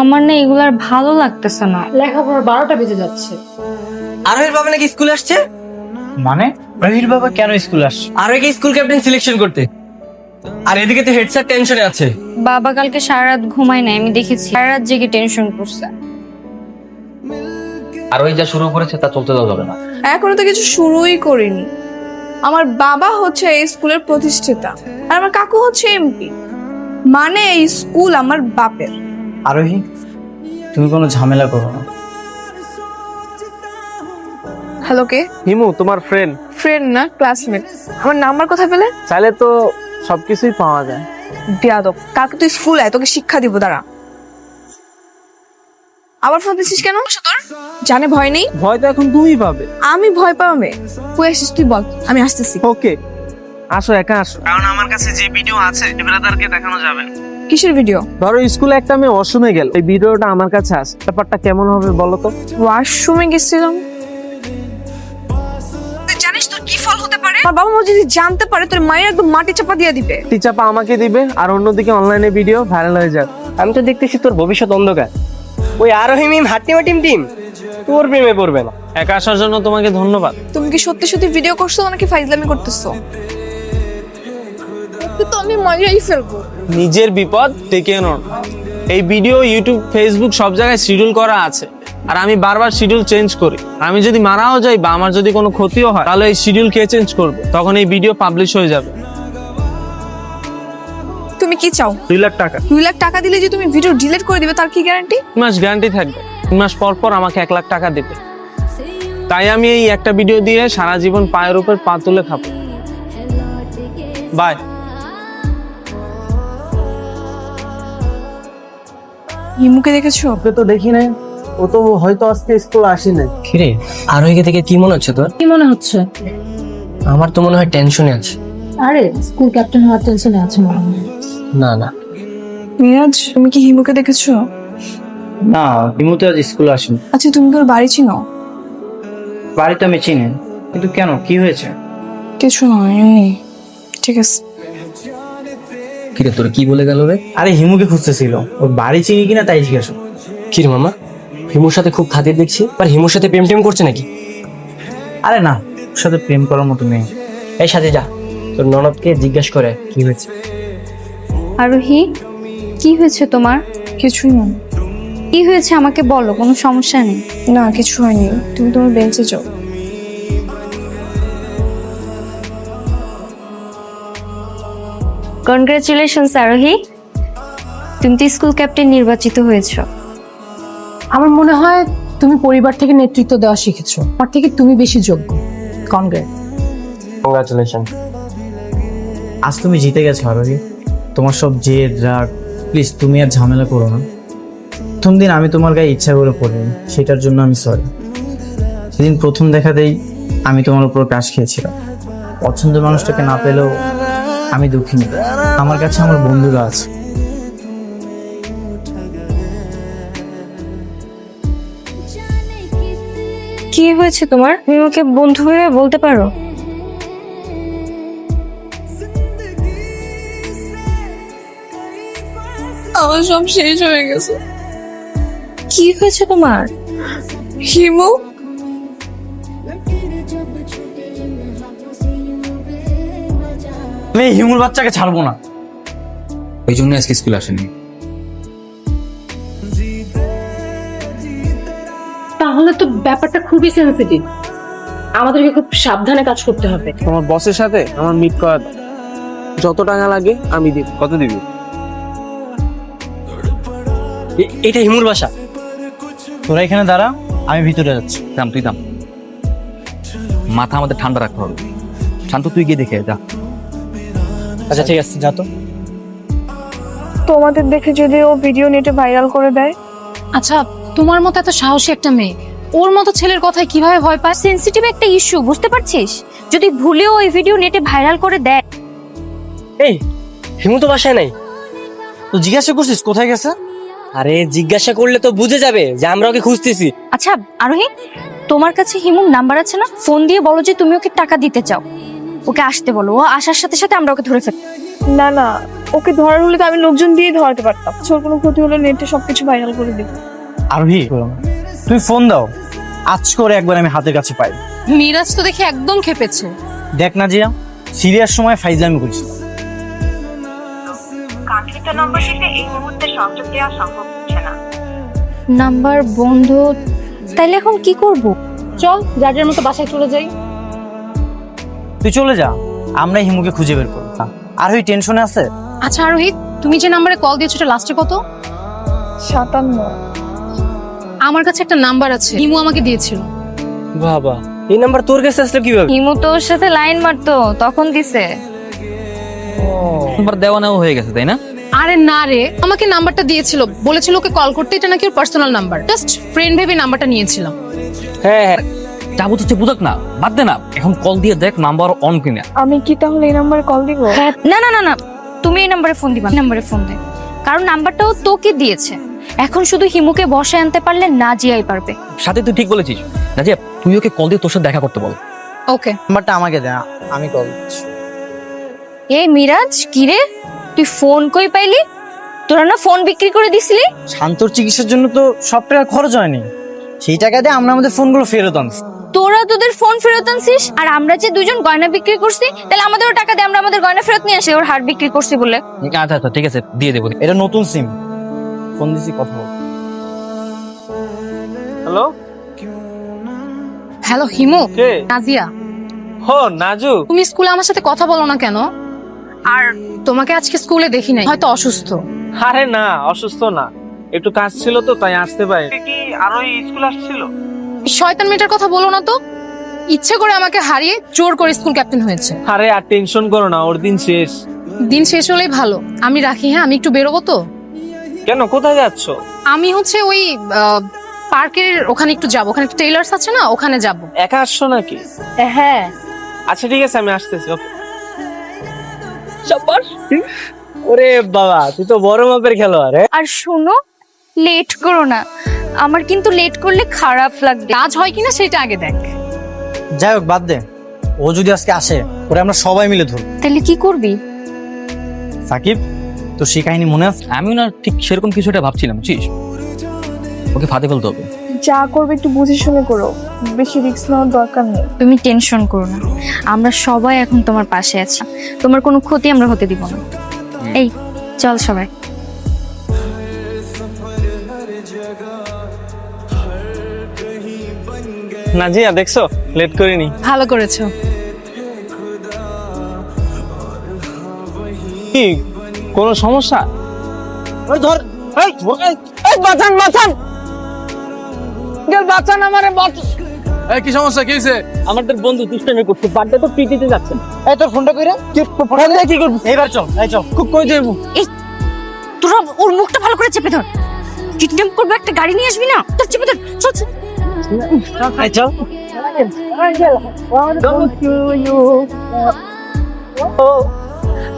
আমার না এগুলো আর ভালো লাগতেছে না। লেখাপড়ার বারোটা বেজে যাচ্ছে। আরোহীর বাবা নাকি স্কুলে আসছে? মানে? রহির বাবা কেন স্কুল আসছে? আরোহীকে স্কুল ক্যাপ্টেন সিলেকশন করতে। আর এদিকে তো হেড স্যার টেনশনে আছে। বাবা কালকে সারা রাত ঘুমায় নাই আমি দেখেছি। সারা রাত জেগে টেনশন করছে। আরোহী যা শুরু করেছে তা চলতে দেওয়া যাবে না। এখনও তো কিছু শুরুই করিনি। আমার বাবা হচ্ছে এই স্কুলের প্রতিষ্ঠাতা আর আমার কাকু হচ্ছে এমপি। মানে এই স্কুল আমার বাপের। আরোহী তুমি কোনো ঝামেলা করো না। হ্যালো কে? হিমু তোমার ফ্রেন্ড ফ্রেন্ড না ক্লাসমেট আমার নাম্বার কোথায় পেলে? চাইলে তো সবকিছুই পাওয়া যায়। বিয়াদব। কালকে তুই স্কুল আয় তোকে শিক্ষা দিব দাঁড়া। আবার ফোন দিচ্ছিস কেন? তোর জানে ভয় নেই? ভয় তো এখন তুমিই পাবে। আমি ভয় পাওয়া মেয়ে। কই আসিস তুই বল আমি আসতেছি। ওকে আসো একা আসো। কারণ আমার কাছে যে ভিডিও আছে ব্রাদারকে দেখানো যাবে না। কিসের ভিডিও ধরো স্কুলে একটা মেয়ে ওয়াশরুমে গেল। এই ভিডিওটা আমার কাছে আস। ব্যাপারটা কেমন হবে বলো তো? ওয়াশরুমে গেছিলাম। জানিস তোর কি ফল হতে পারে? আমার বাবা মা যদি জানতে পারে তোর মায়ের একদম মাটি চাপা দিয়ে দিবে। টিচাপা আমাকে দিবে আর অন্যদিকে অনলাইনে ভিডিও ভাইরাল হয়ে যাবে। আমি তো দেখতেছি তোর ভবিষ্যৎ অন্ধকার। ওই আরোহী মিম হাট্টিমা টিম টিম তোর প্রেমে পড়বে না। একা আসার জন্য তোমাকে ধন্যবাদ। তুমি কি সত্যি সত্যি ভিডিও করছ নাকি ফাইজলামি করতেছো? তো আমি মজাই ফেলব। নিজের বিপদ ডেকে আনো এই ভিডিও ইউটিউব ফেসবুক সব জায়গায় শিডিউল করা আছে। আর আমি বারবার শিডিউল চেঞ্জ করি। আমি যদি মারাও যাই বা আমার যদি কোনো ক্ষতিও হয় তাহলে এই শিডিউল কে চেঞ্জ করবে? তখন এই ভিডিও পাবলিশ হয়ে যাবে। তুমি কি চাও? দুই লাখ টাকা। দুই লাখ টাকা দিলে যে তুমি ভিডিও ডিলিট করে দিবে তার কি গ্যারান্টি তিন মাস গ্যারান্টি থাকবে। তিন মাস পর পর আমাকে এক লাখ টাকা দেবে। তাই আমি এই একটা ভিডিও দিয়ে সারা জীবন পায়ের উপর পা তুলে খাব বাই হিমুকে দেখেছ? ওকে তো দেখি নাই। ও তো হয়তো আজকে স্কুল আসি নাই। কিরে আরোহীকে থেকে কি মনে হচ্ছে তোর? কি মনে হচ্ছে? আমার তো মনে হয় টেনশনে আছে। আরে স্কুল ক্যাপ্টেন হওয়ার টেনশনে আছে মনে হয়। না না। মিরাজ তুমি কি হিমুকে দেখেছ? না হিমুতে আজ স্কুল আসেনি। আচ্ছা তুমি তোর বাড়ি চিনো? বাড়িতে আমি চিনি কিন্তু কেন? কি হয়েছে? কিছু নয় এমনি। ঠিক আছে। কিরে তোর কি বলে গেল রে? আরে হিমুকে খুঁজতেছিল। ওর বাড়ি চিনি কিনা তাই জিজ্ঞাসা। কিরে মামা? হিমুর সাথে খুব খাতির দেখছি। আর হিমুর সাথে প্রেম টেম করছে নাকি? আরে না ওর সাথে প্রেম করার মতো নেই। এই সাথে যা। তোর ননদকে জিজ্ঞেস করে কি হয়েছে। আরোহী কি হয়েছে তোমার? কিছুই না। কি হয়েছে আমাকে বলো কোনো সমস্যা নেই? না কিছু হয়নি। তুমি তোমার বেঞ্চে যাও। কনগ্রাচুলেশনস আরোহী তুমি তো স্কুল ক্যাপ্টেন নির্বাচিত হয়েছো। আমার মনে হয় তুমি পরিবার থেকে নেতৃত্ব দেওয়া শিখেছো। আমার থেকে তুমি বেশি যোগ্য। কনগ্রেট কংগ্রাচুলেশন আজ তুমি জিতে গেছো আরোহী তোমার সব জেদ রাগ প্লিজ তুমি আর ঝামেলা করো না। প্রথম দিন আমি তোমার গায়ে ইচ্ছা করে পড়িনি সেটার জন্য আমি সরি সেদিন প্রথম দেখাতেই আমি তোমার উপর কাশ খেয়েছিলাম। পছন্দের মানুষটাকে না পেলেও আমি দুঃখিনী। আমার কাছে আমার বন্ধুরা আছে। কি হয়েছে তোমার? তুমি ওকে বন্ধু ভেবে বলতে পারো? আমার সব শেষ হয়ে গেছে। কি হয়েছে তোমার? হিমু? আমি এই হিমুর বাচ্চাকে ছাড়বো না। ওই জন্য আজকে স্কুল আসেনি। তাহলে তো ব্যাপারটা খুবই সেন্সিটিভ আমাদেরকে খুব সাবধানে কাজ করতে হবে। তোমার বসের সাথে আমার মিট করা দাও। যত টাকা লাগে আমি দিব। কত দিবি? এটা হিমুর বাসা। তোরা এখানে দাঁড়া আমি ভিতরে যাচ্ছি। থাম তুই থাম মাথা আমাদের ঠান্ডা রাখতে হবে। শান্ত তুই গিয়ে দেখে আয়, যা। আচ্ছা ঠিক আছে যা তো। তোমাদের দেখে যদি ও ভিডিও নেটে ভাইরাল করে দেয়? আচ্ছা তোমার মতো এত সাহসী একটা মেয়ে ওর মতো ছেলের কথায় কীভাবে ভয় পায়? সেন্সিটিভ একটা ইস্যু বুঝতে পারছিস? যদি ভুলেও ওই ভিডিও নেটে ভাইরাল করে দেয়। এই হিমু তো বাসায় নাই। তো জিজ্ঞাসা করছিস কোথায় গেছে? আরে জিজ্ঞাসা করলে তো বুঝে যাবে যে আমরা ওকে খুঁজতেছি। আচ্ছা আরোহী তোমার কাছে হিমুর নাম্বার আছে না? ফোন দিয়ে বলো যে তুমি ওকে টাকা দিতে চাও। ওকে আসতে বলো ও আসার সাথে সাথে আমরা ওকে ধরে ফেলব। না না ওকে ধরার হলে তো আমি লোকজন দিয়ে ধরাতে পারতাম। ওর কোনো ক্ষতি হলে নেটে সবকিছু ভাইরাল করে দিব আরোহী তুমি ফোন দাও। আজ করে একবার আমি হাতের কাছে পাই। মিরাজ তো দেখে একদম খেপেছে। দেখ না জিয়া সিরিয়াস সময় ফাইজলামি করিস। কাঙ্ক্ষিত নম্বরটিতে এই মুহূর্তে সংযোগ দেওয়া সম্ভব হচ্ছে না। নাম্বার বন্ধ তাইলে এখন কি করব? চল যার যার মতো বাসায় চলে যাই। তুই চলে যা আমরা হিমুকে খুঁজে বের করব। আর ওই টেনশনে আছে? আচ্ছা রোহিত তুমি যে নাম্বারে কল দিয়েছ এটা লাস্টে কত? সাতান্ন। আমার কাছে একটা নাম্বার আছে হিমু আমাকে দিয়েছিল। বাবা এই নাম্বার তোর কাছে আসলো কীভাবে? হিমু তো ওর সাথে লাইন মারতো তখন দিছে। তোমার দেওয়া নেওয়া হয়ে গেছে তাই না? আরে না রে আমাকে নাম্বারটা দিয়েছিল বলেছিল ওকে কল করতে এটা নাকি ওর পার্সোনাল নাম্বার। জাস্ট ফ্রেন্ড ভেবে নাম্বারটা নিয়েছিলাম। হ্যাঁ হ্যাঁ। যা বলতে বুঝাক না বাদ দে না। এখন কল দিয়ে দেখ নাম্বার অন কিনা। আমি কি তাহলে এই নাম্বারে কল দিব? না না না না। তুমি এই নাম্বারে ফোন দিবা নাম্বারে ফোন দে। কারণ নাম্বারটাও তোকে দিয়েছে। এখন শুধু হিমুকে বসে আনতে পারলে না জিয়াই পারবে। সাথে তুই ঠিক বলেছিস। তুই ওকে কল দিয়ে তোর সাথে দেখা করতে বল। ওকে। নাম্বারটা আমাকে দে আমি কল দিচ্ছি। এই মিরাজ কিরে তুই ফোন কই পাইলি? তোরা না ফোন বিক্রি করে দিছিলি? শান্তর চিকিৎসার জন্য তো সব টাকা খরচ হয়নি। সেই টাকা দিয়ে আমরা আমাদের ফোনগুলো ফেরত আনছি। তোরা তোদের ফোন ফেরত আনছিস? আর আমরা যে দুজন গয়না বিক্রি করছি তাহলে আমাদেরও টাকা দিয়ে আমরা আমাদের গয়না ফেরত নিয়ে আসি ওর হার বিক্রি করছি বলে। আচ্ছা আচ্ছা ঠিক আছে দিয়ে দেবো। এটা নতুন সিম। ফোন দিছি কথা বল। হ্যালো? হ্যালো হিমু। কে? নাজিয়া। হো নাজু। তুমি স্কুলে আমার সাথে কথা বলো না কেন? আর তোমাকে আজকে স্কুলে দেখি নাই। হয়তো অসুস্থ। আরে না অসুস্থ না। একটু কাজ ছিল তো তাই আসতে পারি। কি আরও স্কুল আসছিল? শয়তান মেয়েটার কথা বলো না তো। ইচ্ছে করে আমাকে হারিয়ে জোর করে স্কুল ক্যাপ্টেন হয়েছে। আরে আর টেনশন করো না ওর দিন শেষ। দিন শেষ হলেই ভালো। আমি রাখি হ্যাঁ? আমি একটু বেরোবো তো? কেন কোথায় যাচ্ছ? আমি হচ্ছে ওই আহ, পার্কের ওখানে একটু যাব। ওখানে একটা টেইলার্স আছে না ওখানে যাব। একা আসছো নাকি? হ্যাঁ। আচ্ছা ঠিক আছে আমি আসতেছি ওকে। ওরে বাবা তুই তো বড় মাপের খেলোয়াড় হ্যাঁ? আর শোনো লেট করো না। আমার কিন্তু লেট করলে খারাপ লাগবে। কাজ হয় কিনা সেটা আগে দেখ। যাই হোক বাদ দে। ও যদি আজকে আসে ওরে আমরা সবাই মিলে ধরব। তাহলে কি করবি? সাকিব তোর সেই কাহিনী মনে আছে? আমি না ঠিক সেরকম কিছু একটা ভাবছিলাম বুঝছিস? ওকে ফাঁদে ফেলতে হবে। যা করবে একটু বুঝে শুনে করো। বেশি রিস্ক নেওয়ার দরকার নেই। তুমি টেনশন করো না। আমরা সবাই এখন তোমার পাশে আছি। তোমার কোনো ক্ষতি আমরা হতে দিব না। এই চল সবাই। নাজিয়া দেখছ? লেট করিনি। ভালো করেছ। কি? কোনো সমস্যা? ওই ধর এই, এই। বাঁচান বাঁচান। গেল বাঁচান আমারে বাঁচান। কি সমস্যা? কি হয়েছে আমাদের বন্ধু দুষ্টামি করছে বার্থডে তো পিটিতে যাচ্ছে। এই তোর ফোনটা কইরা কি ফোন দিয়ে কি করবি? এবার চল এই চল। খুব কই যাইবো? তোরা ওর মুখটা ভালো করে চেপে ধর। কিডন্যাপ করবে একটা গাড়ি নিয়ে আসবি না? তোর চেপে ধর। চল চল।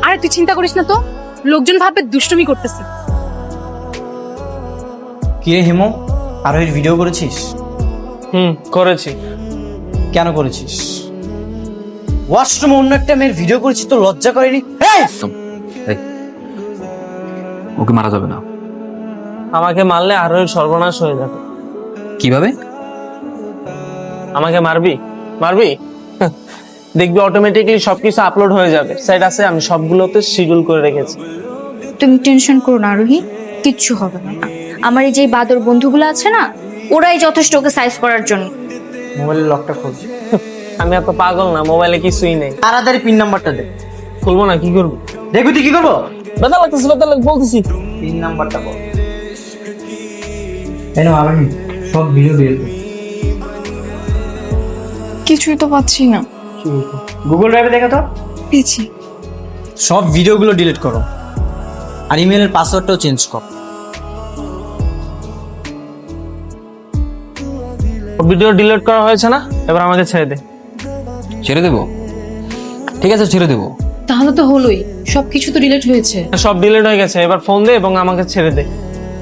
আরে তুই চিন্তা করিস না তো লোকজন ভাববে দুষ্টুমি করতেছে। কি রে হিমু? আর ওই ভিডিও করেছিস? হুম করেছি। কেন করেছিস? ওয়াশরুমে অন্য একটা মেয়ের ভিডিও করেছিস তো লজ্জা করেনি? ওকে মারা যাবে না। আমাকে মারলে আরও সর্বনাশ হয়ে যাবে। কীভাবে? আমাকে মারবি? মারবি? দেখবি অটোমেটিকলি সবকিছু আপলোড হয়ে যাবে। সাইড আছে আমি সবগুলোতে শিডিউল করে রেখেছি। তুমি টেনশন করো না আরোহী কিচ্ছু হবে না। আমার এই যে বাদর বন্ধুগুলো আছে না ওরাই যথেষ্ট ওকে সাইজ করার জন্য। মোবাইলের লকটা খোল। আমি এত পাগল না মোবাইলে কিছুই নেই। তাড়াতাড়ি পিন নাম্বারটা দে। খুলবো না কি করব? দেখবি তুই কি করব? বেদা লাগতেছে বেদা লাগ বলতেছি। পিন নাম্বারটা বল কেন আমি সব ভিডিও বের কিছুই তো পাচ্ছি না। গুগল ড্রাইভে দেখা তো? পেয়েছি। সব ভিডিওগুলো ডিলিট করো। আর ইমেলের পাসওয়ার্ডটাও চেঞ্জ কর। ভিডিও ডিলিট করা হয়েছে না? এবার আমাকে ছেড়ে দে। ছেড়ে দেবো? ঠিক আছে ছেড়ে দেবো। তাহলে তো হলোই। সব কিছু তো ডিলিট হয়েছে। সব ডিলিট হয়ে গেছে। এবার ফোন দে এবং আমাকে ছেড়ে দে।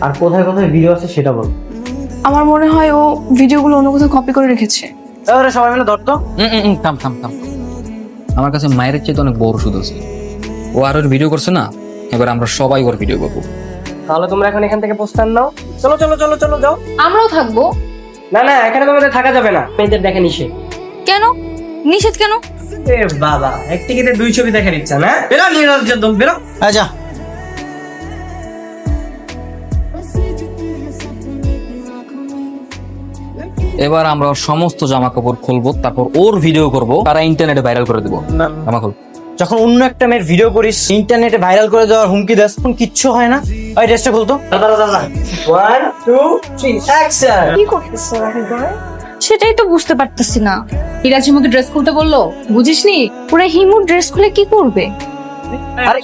আর কোথায় কোথায় ভিডিও আছে সেটা বল। আমার মনে হয় ও ভিডিওগুলো অন্য কোথাও কপি করে রেখেছে। তাহলে সবাই মিলে ধর তো উম, উম, উম, থাম থাম থাম। আমার কাছে মায়ের চেয়ে তো অনেক বড় সুদ আছে। ও আর ওর ভিডিও করছে না? এবার আমরা সবাই ওর ভিডিও করব। তাহলে তোমরা এখন এখান থেকে প্রস্থান নাও। চলো চলো চলো চলো যাও। আমরাও থাকব। না না এখানে তোমাদের থাকা যাবে না। মেয়েদের দেখে নিষেধ। কেন? নিষেধ কেন? এ বাবা এক টিকিটে দুই ছবি দেখার ইচ্ছা না বেরো নিয়ে একদম বেরো। আচ্ছা এবার আমরা ওর সমস্ত জামা কাপড় খুলবো তারপর ওর ভিডিও করব তারা ইন্টারনেটে ভাইরাল করে দেবো। জামা খুল। যখন অন্য একটা মেয়ের ভিডিও করিস ইন্টারনেটে ভাইরাল করে দেওয়ার হুমকি দাস তখন কিচ্ছু হয় না। ওই ড্রেসটা খুলতো ওয়ান টু থ্রি অ্যাকশন কি করতেছো সেটাই তো বুঝতে পারতেছি না। ইরাজ হিমুকে ড্রেস খুলতে বলল বুঝিসনি? ওরা হিমু ড্রেস খুলে কি করবে? আরে